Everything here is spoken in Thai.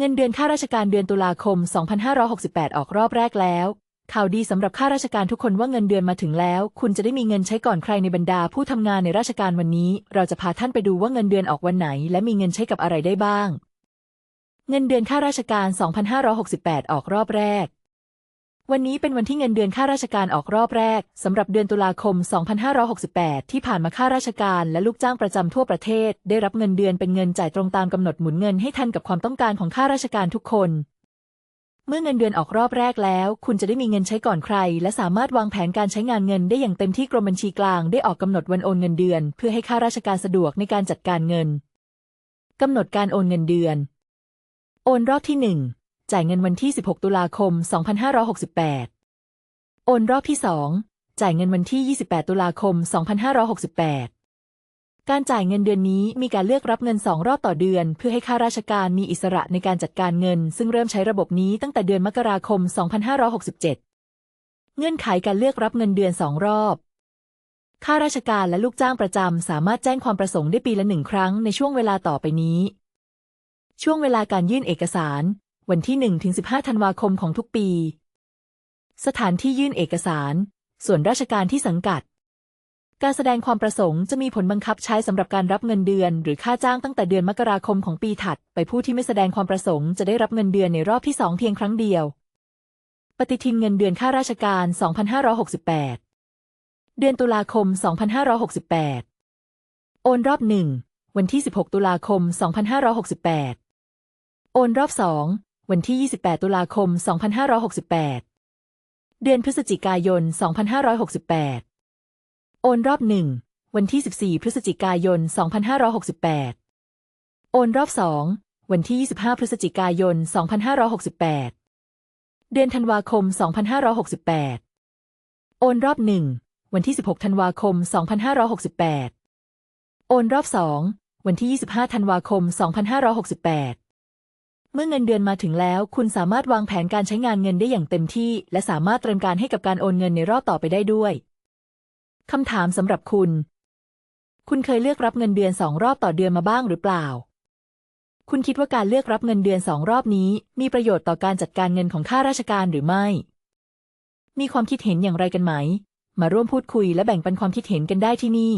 เงินเดือนข้าราชการเดือนตุลาคม 2568 ออกรอบแรกแล้ว ข่าวดีสำหรับข้าราชการทุกคนว่าเงินเดือนมาถึงแล้ว คุณจะได้มีเงินใช้ก่อนใครในบรรดาผู้ทำงานในราชการวันนี้ เราจะพาท่านไปดูว่าเงินเดือนออกวันไหน และมีเงินใช้กับอะไรได้บ้าง เงินเดือนข้าราชการ 2568 ออกรอบแรก วันนี้เป็นวันที่เงินเดือนข้าราชการออกรอบแรกสำหรับเดือนตุลาคม 2568 ที่ผ่านมาข้าราชการและลูกจ้างประจำทั่วประเทศ ได้รับเงินเดือนเป็นเงินจ่ายตรงตามกำหนดหมุนเงินให้ทันกับความต้องการของข้าราชการทุกคน เมื่อเงินเดือนออกรอบแรกแล้ว คุณจะได้มีเงินใช้ก่อนใคร และสามารถวางแผนการใช้งานเงินได้อย่างเต็มที่กรมบัญชีกลางได้ออกกำหนดวันโอนเงินเดือน เพื่อให้ข้าราชการสะดวกในการจัดการเงินกำหนดการโอนเงินเดือน โอนรอบที่1 จ่ายเงินวันที่ 16 ตุลาคม 2568 โอนรอบที่ 2 จ่ายเงินวันที่ 28 ตุลาคม 2568 การจ่ายเงินเดือนนี้มีการเลือกรับเงิน 2 รอบต่อเดือน เพื่อให้ข้าราชการมีอิสระในการจัดการเงิน ซึ่งเริ่มใช้ระบบนี้ตั้งแต่เดือนมกราคม 2567 เงื่อนไขการเลือกรับเงินเดือน 2 รอบข้าราชการและลูกจ้างประจำสามารถแจ้งความประสงค์ได้ปีละหนึ่งครั้งในช่วงเวลาต่อไปนี้ ช่วงเวลาการยื่นเอกสาร วันที่ 1-15 ธันวาคมของทุกปี สถานที่ยื่นเอกสาร ส่วนราชการที่สังกัด การแสดงความประสงค์จะมีผลบังคับใช้สำหรับการรับเงินเดือน หรือค่าจ้างตั้งแต่เดือนมกราคมของปีถัด ไปผู้ที่ไม่แสดงความประสงค์จะได้รับเงินเดือนในรอบที่2เพียงครั้งเดียว ปฏิทินเงินเดือนข้าราชการ 2568 เดือนตุลาคม 2568 โอนรอบหนึ่งวันที่ 16 ตุลาคม 2568 โอนรอบสอง วันที่ 28 ตุลาคม 2568 เดือนพฤศจิกายน 2568 โอนรอบหนึ่งวันที่ 14 พฤศจิกายน 2568 โอนรอบสองวันที่ 25 พฤศจิกายน 2568 เดือนธันวาคม 2568 โอนรอบหนึ่งวันที่ 16 ธันวาคม 2568 โอนรอบสองวันที่ 25 ธันวาคม 2568 เมื่อเงินเดือนมาถึงแล้ว คุณสามารถวางแผนการใช้งานเงินได้อย่างเต็มที่ และสามารถเตรียมการให้กับการโอนเงินในรอบต่อไปได้ด้วยคำถามสำหรับคุณ คุณเคยเลือกรับเงินเดือนสองรอบต่อเดือนมาบ้างหรือเปล่า คุณคิดว่าการเลือกรับเงินเดือนสองรอบนี้ มีประโยชน์ต่อการจัดการเงินของข้าราชการหรือไม่ มีความคิดเห็นอย่างไรกันไหม มาร่วมพูดคุยและแบ่งปันความคิดเห็นกันได้ที่นี่